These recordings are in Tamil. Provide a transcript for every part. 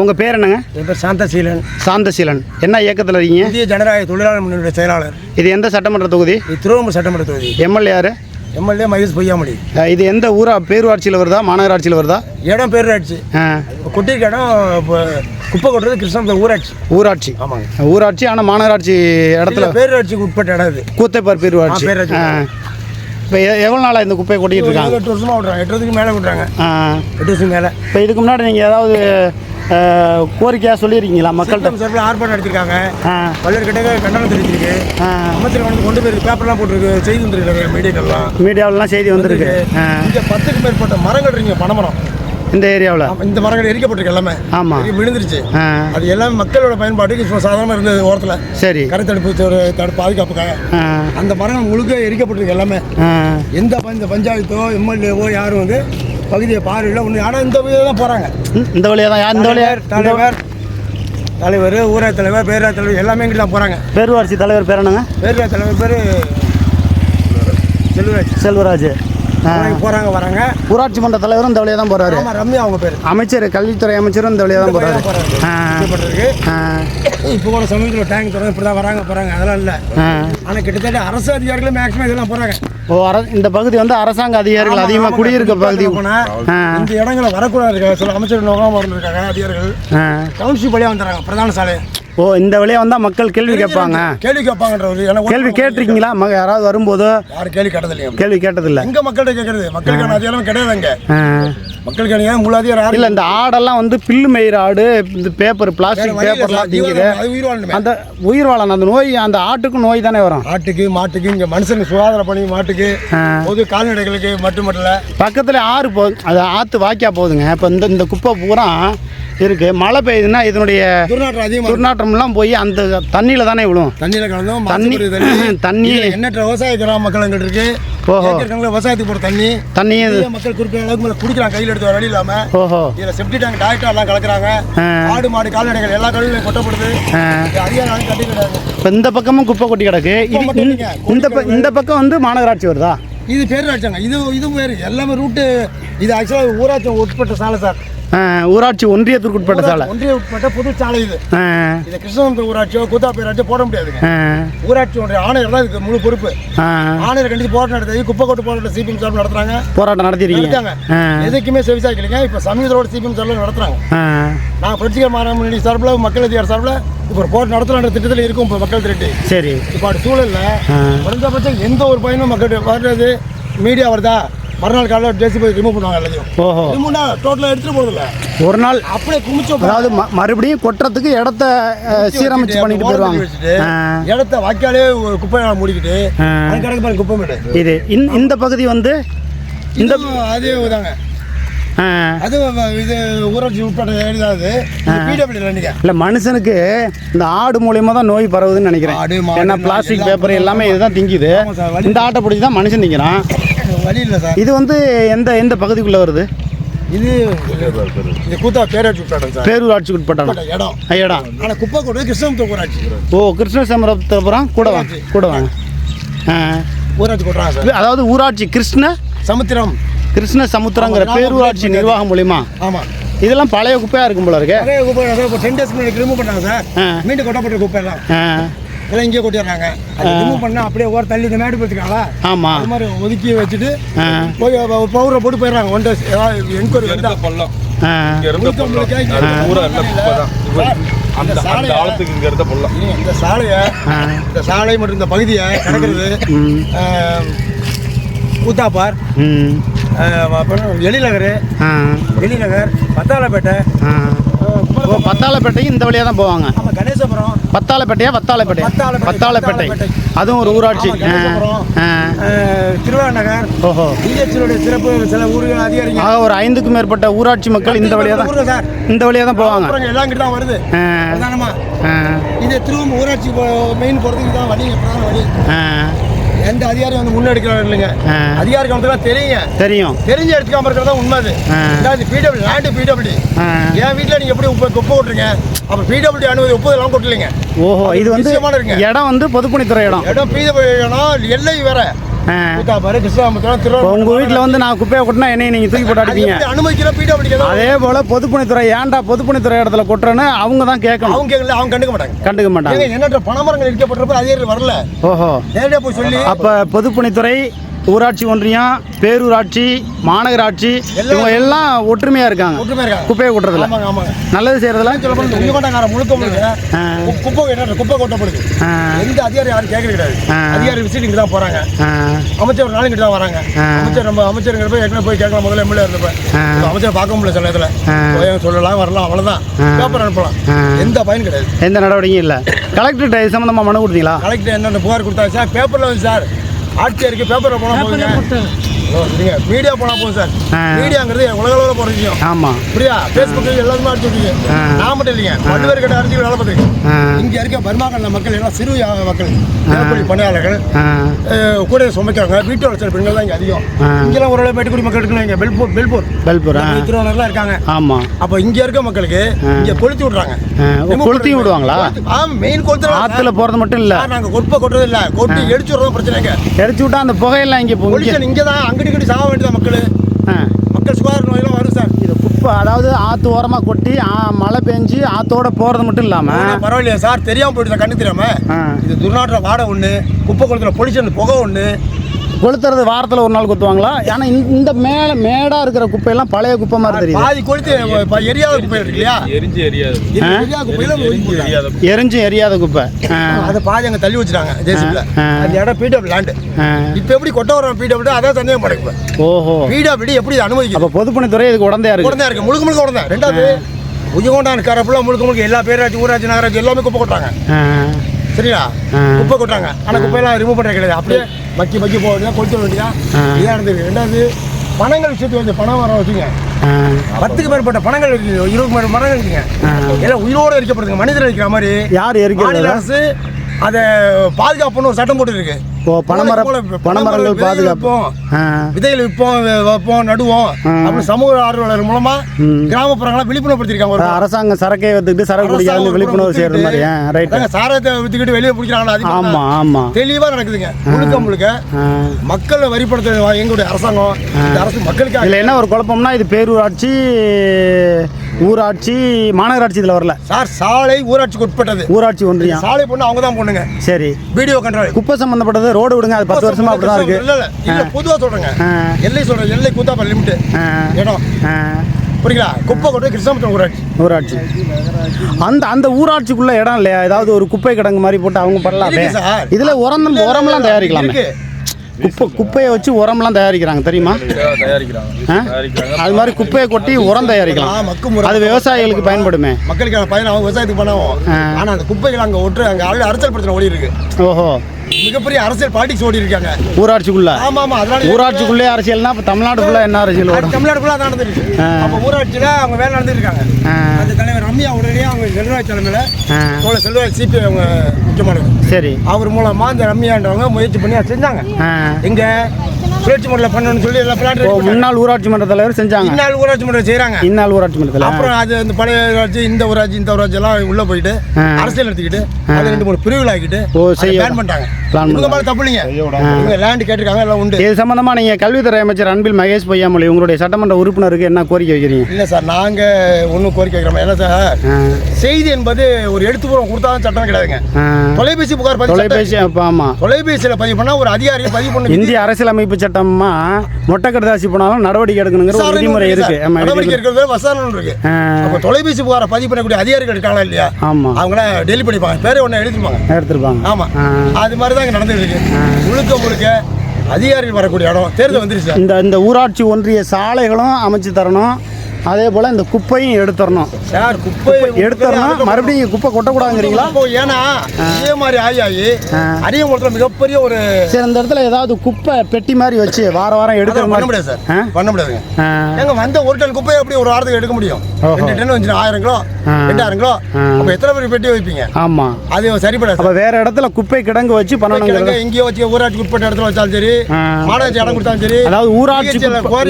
உங்கள் பேர் என்னங்க? என் பேர் சாந்தசீலன். சாந்தசீலன். என்ன இயக்கத்தில் இருக்கீங்க? இந்திய ஜனநாயக தொழிலாளர் முன்னணியுடைய செயலாளர். இது எந்த சட்டமன்ற தொகுதி? இது சட்டமன்ற தொகுதி. எம்எல்ஏ யார்? எம்எல்ஏ மகேஷ் பொய்யாமொழி. இது எந்த ஊரா? பேரூராட்சியில் வருதா? மாநகராட்சியில் வருதா? இடம் பேரூராட்சி. கொட்டிருக்க இடம் குப்பை கொட்டுறது கிருஷ்ணபுரம் ஊராட்சி. ஊராட்சி. ஆமாங்க. ஊராட்சி ஆனால் மாநகராட்சி இடத்துல பேரூராட்சிக்கு உட்பட்ட இடம் இது. கூத்தைப்பார் பேரூராட்சி. இப்போ எவ்வளோ நாளாக இந்த குப்பையை கொட்டிக்கிட்டு இருக்காங்க? எட்டு வருஷமா விட்றாங்க எட்டு வருஷத்துக்கு மேலே விட்றாங்க எட்டு வருஷம் மேலே. இப்போ இதுக்கு முன்னாடி நீங்கள் ஏதாவது கோரிக்கையாக சொல்லியிருக்கீங்களா மக்கள்கிட்ட? சார்பில் ஆர்ப்பாட்டம் நடத்திருக்காங்க. பல்வேறு கிட்ட கண்டனம் தெரிவிச்சிருக்கு. அமைச்சர் வந்து கொண்டு போய் பேப்பர்லாம் போட்டிருக்கு செய்தி வந்துருக்கு மீடியாக்கள்லாம். மீடியாவிலலாம் செய்தி வந்திருக்கு. இங்கே பத்துக்கு மேற்பட்ட மரங்கள் இருக்குங்க பனைமரம். இந்த ஏரியாவில்? இந்த மரங்கள் எரிக்கப்பட்டிருக்கு எல்லாமே. ஆமாம் விழுந்துருச்சு. அது எல்லாமே மக்களோட பயன்பாட்டுக்கு இப்போ சாதாரணமாக இருந்தது ஓரத்தில். சரி. கரை தடுப்பு தடுப்பு பாதுகாப்புக்காக. அந்த மரங்கள் முழுக்க எரிக்கப்பட்டிருக்கு எல்லாமே. எந்த இந்த பஞ்சாயத்தோ எம்எல்ஏவோ யாரும் வந்து பகுதியை பார்வையில் ஒன்று ஆனால் இந்த பகுதியில் தான் போகிறாங்க இந்த வழியாக தான் யார் இந்த வழியா? தலைவர் தலைவர். ஊராட்சி தலைவர் பேரூராட்சி தலைவர் எல்லாமே இங்கிட்டு தான் போகிறாங்க பேரூராட்சி தலைவர் பேர் என்னங்க? பேரூராட்சி தலைவர் பேர் செல்வராஜ். செல்வராஜ். போகிறாங்க வராங்க. ஊராட்சி மன்ற தலைவரும் இந்த வழியாக தான் போகிறாரு ரம்யா அவங்க பேர். அமைச்சர் கல்வித்துறை அமைச்சரும் இந்த வழியாக தான் போகிறாரு இப்போ கூட சமீபத்தில் டேங்க் திறந்து இப்படி தான் வராங்க போகிறாங்க அதெல்லாம் இல்லை. ஆனால் கிட்டத்தட்ட அரசு அதிகாரிகளும் மேக்ஸிமம் இதெல்லாம் போகிறாங்க ஓ இந்த பகுதி வந்து அரசாங்க அதிகாரிகள் அதிகமாக குடியிருக்க பகுதி. இந்த இடங்களை வரக்கூடாது சில அமைச்சர் நோகாம இருந்திருக்காங்க அதிகாரிகள். டவுன்ஷிப் வழியாக வந்துடுறாங்க பிரதான சாலை. ஓ இந்த வழியாக வந்தால் மக்கள் கேள்வி கேட்பாங்க. கேள்வி கேட்பாங்கன்ற ஒரு கேள்வி கேட்டிருக்கீங்களா? மக யாராவது வரும்போது? யாரும் கேள்வி கேட்டதில்லையா? கேள்வி கேட்டதில்ல. எங்க மக்கள்கிட்ட கேட்கறது? மக்களுக்கான அதிகாரம் கிடையாது அங்க. மக்களுக்கான அதிகாரம் யாரும் இல்லை இந்த ஆடெல்லாம் வந்து பில்லு மேயிற ஆடு இந்த பேப்பர் பிளாஸ்டிக் பேப்பர்லாம். திங்குது. அந்த உயிர் வாழணும். அந்த நோய் அந்த ஆட்டுக்கும் நோய் தானே வரும். ஆட்டுக்கு மாட்டுக்கு இங்க மனுஷனுக்கு சுகாதார பணி மாட்டுக்கு. பொது கால்நடைகளுக்கு மட்டும் மட்டும் பக்கத்தில் ஆறு போகுது அது ஆற்று வாய்க்கா போகுதுங்க. இப்போ இந்த இந்த குப்பை பூரா இருக்கு. மழை பெய்யுதுன்னா இதனுடைய துர்நாற்றம் அதிகமாக துர்நாற்றம்லாம் போய் அந்த தண்ணியில் தானே விழும் தண்ணியில கலந்தும் தண்ணி தண்ணி. எண்ணற்ற விவசாய கிராம மக்கள் எங்கிட்ட இருக்கு. ஓஹோ. விவசாயத்துக்கு போற தண்ணி. தண்ணி நிறைய மக்கள் குறிப்பிட்ட அளவுக்கு மேல குடிக்கிறாங்க கையில் எடுத்து வர வழி இல்லாம. ஓஹோ. இதுல செப்டி டேங்க் டாக்டர் எல்லாம் கலக்குறாங்க. ஆடு மாடு கால்நடைகள் எல்லா கடலையும் கொட்டப்படுது. அதிகாரம் கட்டிக்கிறாங்க இப்போ இந்த பக்கமும் குப்பை கொட்டி கிடக்கு. இந்த-. இந்த பக்கம் வந்து மாநகராட்சி வருதா? இது பேர் வச்சாங்க இது இது பேர் எல்லாமே ரூட்டு இது ஆக்சுவலாக ஊராட்சி உட்பட்ட சாலை சார். ஊராட்சி ஒன்றியத்திற்கு உட்பட்ட சாலை. ஒன்றிய உட்பட்ட புது சாலை இது. இதை கிருஷ்ணபுரம் ஊராட்சியோ கூத்தா பேராட்சியோ போட முடியாதுங்க. ஆ, ஊராட்சி ஒன்றிய ஆணையர் தான் இதுக்கு முழு பொறுப்பு. ஆணையர் கண்டித்து போராட்டம் நடத்தி குப்பை கொட்டு போராட்டம் சிபிஎம் சார்பில் நடத்துறாங்க. போராட்டம் நடத்திருக்கீங்க. எதுக்குமே செவிசாய்க்கலைங்க. இப்போ சமீபத்தோட சிபிஎம் சார்பில் நடத்துறாங்க. நான் புரட்சிகர மாநில சார்பில் மக்கள் அதிகார சார்பில் இப்போ ஒரு போராட்டம் நடத்தலான்ற திட்டத்தில் இருக்கும் இப்போ மக்கள் திரட்டி. சரி. இப்போ சூழலில். குறைஞ்சபட்சம் எந்த ஒரு பயனும் மக்கள் வர்றது மீடியா வருதா? மறுநாள் காலையில் டேசி போய் ரிமூவ் பண்ணுவாங்க எல்லாத்தையும். ஓஹோ. ரிமூவ்னா டோட்டலாக எடுத்துகிட்டு போகிறதில்ல ஒரு நாள் அப்படியே குமிச்சு அதாவது ம- மறுபடியும் கொட்டுறதுக்கு இடத்த அஹ், சீரமைச்சு பண்ணிட்டு போயிடுவாங்க வச்சுட்டு ஆ, இடத்த வாய்க்காலே ஒரு குப்பை மூடிக்கிட்டு ஆ. அது கிடக்கு பாருங்க குப்பை மேடு இது இந்த- இந்த பகுதி வந்து இந்த இந்த அதே தாங்க ஆ, அது இது ஊராட்சி உட்பட்ட ஏரியாவது பிடபிள்யூ இல்லை மனுஷனுக்கு இந்த ஆடு மூலியமா தான் நோய் பரவுதுன்னு நினைக்கிறேன். ஏன்னா பிளாஸ்டிக் பேப்பர் எல்லாமே இதுதான் திங்குது. இந்த ஆட்டை பிடிச்சி தான் மனுஷன் திங்கிறான். வழி இல்லை சார். இது வந்து எந்த எந்த பகுதிக்குள்ளே வருது? இது இது கூத்தா பேராட்சி உட்பட்டம் சார். பேரூராட்சிக்கு உட்பட்ட உட்பட்ட இடம். இடம். ஆனால் குப்பை கொண்டு கிருஷ்ணபுரம் ஊராட்சி. ஓ கிருஷ்ணசமரத்துப்புறம் கூட வாங்க கூட வாங்க. ஊராட்சி கொட்டுறாங்க சார். அதாவது ஊராட்சி கிருஷ்ண சமுத்திரம். கிருஷ்ண சமுத்திரங்கிற பேரூராட்சி நிர்வாகம் மூலியமா. ஆமாம் இதெல்லாம் பழைய குப்பையா இருக்கும் போல இருக்கு. நிறைய குப்பை சார் இப்போ டென் டேஸ்க்கு முன்னாடி ரிமூவ் பண்ணாங்க சார். மீண்டும் கொட்டப்பட்ட குப்பை எல்லாம் ஆ, எல்லாம் இங்கே கொட்டிடுறாங்க. அது ரிமூவ் பண்ணால் அப்படியே ஓர தள்ளி இந்த மேடு போட்டுருக்காங்களா? ஆமா. அது மாதிரி ஒதுக்கி வச்சுட்டு போய் பவுடரை போட்டு போயிடுறாங்க. ஒன் டேஸ் ஏதாவது என்கொயரி வந்தா. பள்ளம். அந்த இந்த அந்த சாலையை ஆழத்துக்கு இங்க இருந்த பள்ளம். இந்த சாலையை. இந்த சாலை மற்றும் இந்த பகுதியை கிடக்கிறது கூத்தாப்பார் அப்புறம் பத்தாளப்பேட்டை. ஆ. ஓ பத்தாளப்பேட்டையும் இந்த வழியா தான் போவாங்க. கணேசபுரம். வத்தாளப்பேட்டை. வத்தாளப்பேட்டை வத்தாளப்பேட்டை. அதுவும் ஒரு ஊராட்சி. திருவாநகர் ஓஹோ. டிஹெச்னுடைய சிறப்பு சில ஊர்கள் அதிகாரிங்க ஆக ஒரு ஐந்துக்கும் மேற்பட்ட ஊராட்சி மக்கள் இந்த வழியா தான் இந்த வழியா தான் போவாங்க. எல்லாம் இங்கிட்டு தான் வருது. இது திரும்ப ஊராட்சி மெயின் போகிறதுக்கு தான் வழி பிரதான வழி. எந்த அதிகாரி வந்து முன்னெடுக்கிறாங்க இல்லைங்க. அதிகாரி கவனத்துலாம் தெரியுங்க. தெரியும். தெரிஞ்சு எடுத்துக்காம இருக்கிறதா உண்மை அது. அதாவது பிடபிள்யூ லேண்டு பிடபிள்யூ. என் வீட்டில் நீங்கள் எப்படி உப்பு குப்பை கொட்டுறீங்க? அப்போ பிடபிள்யூ அனுமதி ஒப்புதல் எல்லாம் கொட்டலைங்க. ஓஹோ இது வந்து. இடம் வந்து பொதுப்பணித்துறை இடம். இடம் பிடபிள்யூ எல்லை வேற. உங்கள் வீட்டில் வந்து நான் குப்பையை கொட்டினா என்னைய நீங்கள் தூக்கி போட்டு அடிப்பீங்க? அதே போல் பொதுப்பணித்துறை ஏன்டா பொதுப்பணித்துறை இடத்துல கொட்டுறேன்னு அவங்க தான் கேட்கணும். அவங்க கேட்கல அவங்க கண்டுக்க மாட்டாங்க. கண்டுக்க மாட்டாங்க. எண்ணற்ற பணமரங்கள் இடிக்கப்பட்டிருப்ப அதிகாரி வரல. ஓஹோ. நேரடியாக போய் சொல்லி. அப்போ பொதுப்பணித்துறை ஊராட்சி ஒன்றியம் பேரூராட்சி மாநகராட்சி இவங்க எல்லாம் ஒற்றுமையா இருக்காங்க. குப்பையை கொட்டுறதுல. நல்லது உயிர்கொண்டாங்கார முழுக்க முழுக்க குப்பை குப்பை கொட்டப்படுது. எந்த அதிகாரி யாரும் கேட்கறது கிடையாது. அதிகாரி விசிட்டிங் தான் போறாங்க. அமைச்சர் ஒரு நாளைக்கு தான் வராங்க. அமைச்சர் நம்ம அமைச்சருங்கிற போய் ஏற்கனவே போய் கேட்கலாம் முதல்ல எம்எல்ஏ இருந்தப்ப. அமைச்சர் பார்க்க முடியல சில. போய் சொல்லலாம் வரலாம் அவ்வளோதான் ஆ. பேப்பர் அனுப்பலாம். எந்த பயன் கிடையாது. எந்த நடவடிக்கையும் இல்லை. கலெக்டர்கிட்ட இது சம்மந்தமாக மனு கொடுத்தீங்களா? கலெக்டர் என்னென்ன புகார் கொடுத்தாங்க சார்? பேப்பரில் வந்து சார். ஆட்சியருக்கு பேப்பரில் போனால் போதுங்க சரிங்க. மீடியா போனால் போதும் சார். மீடியாங்கிறது உலக அளவில் விஷயம். ஆமாம் புரியா ஃபேஸ்புக்கில் எல்லாருமே அடிச்சு விட்டீங்க. நான் மட்டும் இல்லைங்க. பல்வேறு கட்ட அரசியல் வேலை பார்த்துருக்கேன் இங்க இருக்க பர்மாக்கண்ட மக்கள் எல்லாம் சிறு மக்கள் தினக்கூலி பணியாளர்கள் கூட சுமைக்கிறவங்க வீட்டு வளர்ச்சி பெண்கள் தான் இங்கே அதிகம். இங்கெல்லாம் ஓரளவு மேட்டுக்குடி மக்கள் இருக்குல்ல இங்கே பெல்பூர் பெல்பூர். பெல்பூர்? ஆ திருவாரூர்லாம் இருக்காங்க. ஆமாம் அப்போ இங்க இருக்க மக்களுக்கு இங்க கொளுத்தி விடுறாங்க. கொளுத்தியும் விடுவாங்களா? ஆ மெயின் கொளுத்துறாங்க ஆற்றுல போகிறது மட்டும் இல்லை. நாங்க கொப்பை கொட்டுறது இல்ல. கொட்டி எடிச்சு விடுறது பிரச்சனைங்க. எரிச்சு விட்டா அந்த புகையெல்லாம் இங்கே பொலிஷன் இங்க தான் அங்கடி இங்கடி சாக வேண்டியதா மக்கள்? மக்கள் சுகாதார நோயெல்லாம் வரும் சார். இது குப்பை அதாவது ஆற்று ஓரமாக கொட்டி மழை பெஞ்சு ஆற்றோட போகிறது மட்டும் இல்லாமல் பரவாயில்லையா சார். தெரியாம போயிட்டு கண்ணு தெரியாம. ஆ. இது துர்நாற்ற வாடை ஒண்ணு குப்பை கொளுத்துல பொலிஷன் புகை ஒண்ணு கொளுத்துறது வாரத்தில் ஒரு நாள் கொத்துவாங்களா? ஏன்னா இந்த- இந்த மேலே மேடாக இருக்கிற குப்பையெல்லாம் பழைய குப்பை மாதிரி தெரியுது. பாதி கொளுத்து இப்ப எரியாத குப்பை இருக்கு இல்லையா? எரிஞ்சு எரியாது. எரி- எரியாத குப்பை. அதை பாதி அங்க தள்ளி வச்சிட்டாங்க ஜேசிபில ஆ. அந்த இடம் பிடபிள் லேண்டு இப்ப எப்படி கொட்ட வர பிடபிள் அதான் சந்தேகம் படைப்பு ஓஹோ. பிடபிள் எப்படி இதை அனுமதிக்குது? அப்போ பொதுப்பணித்துறை இதுக்கு உடந்தையா இருக்கு. உடனே இருக்கு. முழுக்க முழுக்க உடனே ரெண்டாவது உயகொண்டான் கரப்புல முழுக்க முழுக்க எல்லா பேராட்சி ஊராட்சி நகராட்சி எல்லாமே குப்பை கொட்டுறாங்க. சரியா. குப்பை கொட்டுறாங்க. ஆனா குப்பையெல்லாம் ரிமூவ் பண்ணுறது கிடையாது. அப்படியே மக்கி மக்கி போக வேண்டியதா கொளுத்த வேண்டியதா ஆ. இதான் நடந்தது ரெண்டாவது பணங்கள் விஷயத்துக்கு வந்து பணம் வர வச்சுங்க. பத்துக்கு மேற்பட்ட பணங்கள் இருக்குது. இருபது மேற்பட்ட மரங்கள் இருக்குங்க. எல்லாம் உயிரோடு எரிக்கப்படுதுங்க. மனிதர் இருக்கிற மாதிரி. யார் எரிக்கிறது? அரசு அதை பாதுகாப்புன்னு ஒரு சட்டம் போட்டு இருக்கு ஓ பனைமர பனைமரங்கள் பாதுகாப்பு. ஆ. விதைகள் விற்போம் வைப்போம் நடுவோம். அப்படி சமூக ஆர்வலர் மூலமா. கிராமப்புறங்களை விழிப்புணர்வுப்படுத்திருக்காங்க ஒரு அரசாங்கம் சரக்கை வித்துக்கிட்டு சரக்கு குடிக்காதுன்னு விழிப்புணர்வு செய்யறது மாதிரி அதாங்க, சாராயத்தை வித்துக்கிட்டு வெளியே பிடிக்கிறாங்களா அது ஆமாம் ஆமாம் தெளிவா நடக்குதுங்க. முழுக்க முழுக்க மக்களை வரிப்படுத்த எங்களுடைய அரசாங்கம் அரசு மக்களுக்காக இதில் என்ன ஒரு குழப்பம்னா இது பேரூராட்சி ஊராட்சி மாநகராட்சி இதில் வரல? சார் சாலை ஊராட்சிக்கு உட்பட்டது. ஊராட்சி ஒன்றியம் சாலை பொண்ணு அவங்க தான் பொண்ணுங்க. சரி. வீடியோ கண்ட்ரோல் குப்பை சம்மந்தப்பட்டது ரோடு விடுங்க அது பத்து வருஷமா அப்படி தான் இருக்கு. இல்ல இல்ல இல்ல பொதுவா சொல்றேங்க. எல்லை சொல்றேன் எல்லை கூத்தாப்பா லிமிட் ஆ. இடம். புரியுங்களா குப்பை கொண்டு கிருஷ்ணபுரம் ஊராட்சி. ஊராட்சி. அந்த அந்த ஊராட்சிக்குள்ள இடம் இல்லையா? ஏதாவது ஒரு குப்பை கிடங்கு மாதிரி போட்டு அவங்க பண்ணலாமே. இதுல உரம் உரம்லாம் தயாரிக்கலாமே. குப்பை குப்பையை வச்சு உரம்லாம் தயாரிக்கிறாங்க தெரியுமா? அது மாதிரி குப்பையை கொட்டி உரம் தயாரிக்கலாம். அது விவசாயிகளுக்கு பயன்படுமே. மக்களுக்கான பயன் அவங்க விவசாயத்துக்கு பண்ணவும். ஆ. ஆனா அந்த குப்பைகள் அங்க ஒற்று அங்க அரசியல் பிரச்சனை ஓடி இருக்கு ஓஹோ. மிகப்பெரிய அரசியல் பாலிடிக்ஸ் ஓடி இருக்காங்க ஊராட்சிக்குள்ள? ஆமா ஆமா அதனால ஊராட்சிக்குள்ளே அரசியல்னா இப்போ தமிழ்நாடு ஃபுல்லாக என்ன அரசியல் வரும் தமிழ்நாடு ஃபுல்லாக நடந்துருக்கு ஆ. அப்போ ஊராட்சியில் அவங்க வேலை நடந்துட்டு இருக்காங்க அந்த தலைவர் ரம்யா உடனே அவங்க செல்வராஜ் தலைமையில் தோழர் செல்வராஜ் சிபி அவங்க முக்கியமானது சரி. அவர் மூலமா இந்த ரம்யான்றவங்க முயற்சி பண்ணி செஞ்சாங்க. ஆ. சுழற்சி முறையில் பண்ணணும்னு சொல்லி எல்லாம் பிளான் முன்னாள் ஊராட்சி மன்ற தலைவர் செஞ்சாங்க. இந்நாள் ஊராட்சி முறை செய்கிறாங்க இந்நாள் ஊராட்சி மன்ற தலைவர் அப்புறம் அது அந்த பழைய ஊராட்சி இந்த ஊராட்சி இந்த ஊராட்சி எல்லாம் உள்ள போயிட்டு. அரசியல் நடத்திக்கிட்டு அதை ரெண்டு மூணு பிரிவுகள் ஆக்கிட்டு ஓ, செய்ய பேன் பண்ணிட்டாங்க. இவங்க மேலே தப்பு இல்லைங்க. இவங்க லேண்ட் கேட்டிருக்காங்க எல்லாம் உண்டு. இது சம்பந்தமா நீங்க கல்வித்துறை அமைச்சர் அன்பில் மகேஷ் பொய்யாமொழி உங்களுடைய சட்டமன்ற உறுப்பினருக்கு என்ன கோரிக்கை வைக்கிறீங்க? இல்லை சார் நாங்கள் ஒன்றும் கோரிக்கை வைக்கிறோம். ஏன்னா சார் செய்தி என்பது ஒரு எழுத்துப்பூர்வம் கொடுத்தா தான் சட்டம் கிடையாதுங்க. தொலைபேசி புகார் பதிவு தொலைபேசி ஆமா. தொலைபேசியில் பதிவு பண்ணா ஒரு அதிகாரியை பதிவு பண்ணி இந்திய அரசியலமைப்பு சட்டமா மொட்டை கடுதாசி போனாலும் நடவடிக்கை எடுக்கணுங்கிற ஒரு விதிமுறை இருக்கு ஆமா நடவடிக்கை இருக்கு. இருக்கிறது விசாரணை இருக்கு. அப்போ தொலைபேசி புகாரை பதிவு பண்ணக்கூடிய அதிகாரிகள் இருக்காங்களா இல்லையா? ஆமா. அவங்கள டெலி பண்ணிப்பாங்க. பேரே ஒன்று எழுதிருப்பாங்க. எடுத்திருப்பாங்க. ஆமா. அது மாதிரி தான் இங்கே நடந்துட்டு இருக்கு. முழுக்க முழுக்க அதிகாரிகள் வரக்கூடிய இடம். தேர்தல் வந்துருச்சு இந்த இந்த ஊராட்சி ஒன்றிய சாலைகளும் அமைச்சு தரணும். அதே போல இந்த குப்பையும் எடுத்துடணும் சார் குப்பை எடுத்துடணும் மறுபடியும் குப்பை கொட்டக்கூடாதுங்கிறீங்களா ஏன்னா இதே மாதிரி ஆகி ஆகி. அரியங்குளத்தில் மிகப்பெரிய ஒரு சரி இந்த இடத்துல ஏதாவது குப்பை பெட்டி மாதிரி வச்சு வார வாரம் எடுக்கிற பண்ண முடியாது சார்? பண்ண முடியாதுங்க ஆ, ஏங்க வந்த ஒரு டன் குப்பையை எப்படி ஒரு வாரத்துக்கு எடுக்க முடியும். ரெண்டு டன் வந்துச்சு ஆயிரம் கிலோ. ரெண்டாயிரம் கிலோ. அப்போ எத்தனை பேர் பெட்டி வைப்பீங்க ஆமா அது சரிப்படாது அப்ப வேற இடத்துல குப்பை கிடங்கு வச்சு கிழங்கு எங்கேயோ வச்சு ஊராட்சிக்கு உட்பட்ட இடத்துல வச்சாலும் சரி. மாநகராட்சி இடம் கொடுத்தாலும் சரி அதாவது ஊராட்சி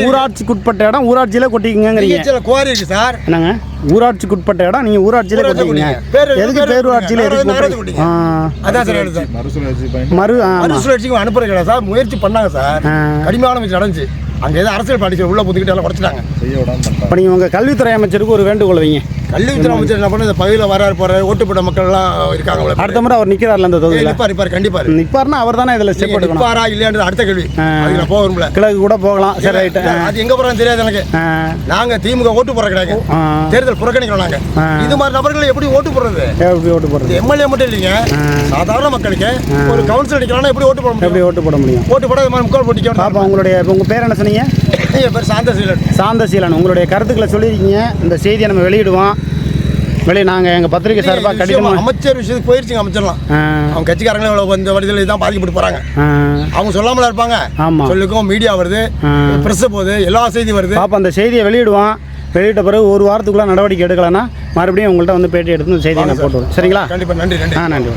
ஊராட்சிக்கு உட்பட்ட இடம் ஊராட்சியில கொட்டிக்கங்கிறீங்க அமைச்சர் குவாரி இருக்கு சார். என்னங்க? ஊராட்சிக்கு உட்பட்ட இடம் நீங்கள் ஊராட்சியிலே ஊராட்சி கொடுத்தீங்க எதுக்கு பேரு பேரூராட்சியில். எதுக்கு அதான் சார் மறு மறுசுழற்சிக்கு அனுப்புறது கிடையாது சார்? முயற்சி பண்ணாங்க சார். கடுமையான முயற்சி நடந்துச்சு. அங்கே ஏதோ அரசியல் படிச்சு உள்ள புதுக்கிட்டு எல்லாம் உடச்சிட்டாங்க இப்போ நீங்கள் உங்கள் கல்வித்துறை அமைச்சருக்கு ஒரு வேண்டுகோள் வைங்க. கல்வித்துறை அமைச்சர் என்ன பண்ண? இந்த பகுதியில் வராரு போறாரு ஓட்டுப்பட்ட மக்கள் எல்லாம் இருக்காங்க. அடுத்த முறை அவர் நிற்கிறார்ல அந்த தொகுதியில்? நிப்பாரு நிப்பாரு கண்டிப்பா இரு. நிற்பார்னா அவர் தானே இதில் ஸ்டெப் நீங்க எடுக்கணும். இல்லையான்றது அடுத்த கேள்வி. நான் போக விரும்பல. கிழக்கு கூட போகலாம். சரி அது எங்க போறான்னு தெரியாது எனக்கு. நாங்க திமுக ஓட்டு போற கிடையாது ஆ. தேர்தல் புறக்கணிக்கிறோம் நாங்க. இது மாதிரி நபர்கள் எப்படி ஓட்டு போடுறது? எப்படி ஓட்டு போடுறது? எம்எல்ஏ மட்டும் இல்லைங்க. சாதாரண மக்களுக்கு ஒரு கவுன்சில் அடிக்கிறானா எப்படி ஓட்டு போட முடியும்? எப்படி ஓட்டு போட முடியும்? ஓட்டு போட இது மாதிரி முக்கால் போட்டிக்க பாப்பா உங்களுடைய உங்கள் பேர் என்ன சொன்னீங்க? என் பேர் சாந்தசீலன் சாந்தசீலன் உங்களுடைய கருத்துக்களை சொல்லியிருக்கீங்க. இந்த செய்தியை நம்ம வெளியிடுவோம். வெளியே நாங்கள் எங்கள் பத்திரிகை சார்பாக கடிதமாக அமைச்சர் விஷயத்துக்கு போயிருச்சுங்க அமைச்சர்லாம். அவங்க கட்சிக்காரங்களே இவ்வளவு இந்த வடிதல் தான் பாதிக்கப்பட்டு போறாங்க. ஆ. அவங்க சொல்லாமல இருப்பாங்க. ஆமா. சொல்லுக்கும் மீடியா வருது. ஆ. பிரஸ் போகுது எல்லா செய்தி வருது. பாப்பா அந்த செய்தியை வெளியிடுவோம். வெளியிட்ட பிறகு ஒரு வாரத்துக்குள்ளே நடவடிக்கை எடுக்கலைன்னா மறுபடியும் உங்கள்கிட்ட வந்து பேட்டி எடுத்து செய்தியை நான் போட்டு விடுறேன் சரிங்களா? கண்டிப்பா நன்றி நன்றி. ஆ நன்றி.